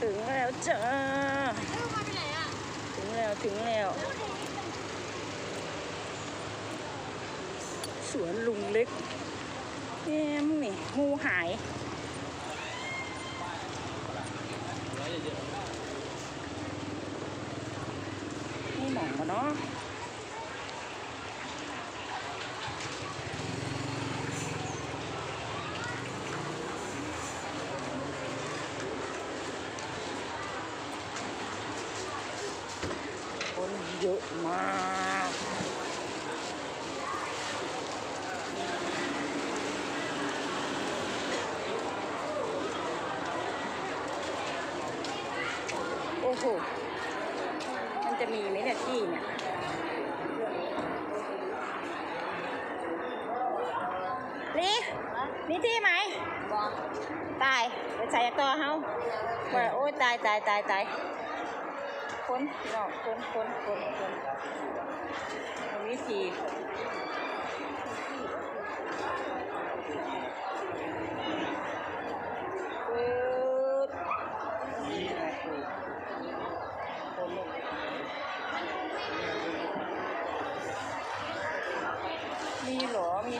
ถึงแล้วจ้าถึงแล้วถึงแล้ว สวนลุงเล็กแอมนี่งูหายนี่หมองมาเนาะ เยอะมากโอ้โห มันจะมีไหมเนี่ยที่เนี่ยลีมีที่ไหมบอกตายไปใส่ตัวเฮาว่าโอ้ยตายตายตายตาย ค้นพี่น้องค้นค้นค้นค้นวิธีมีหรอมี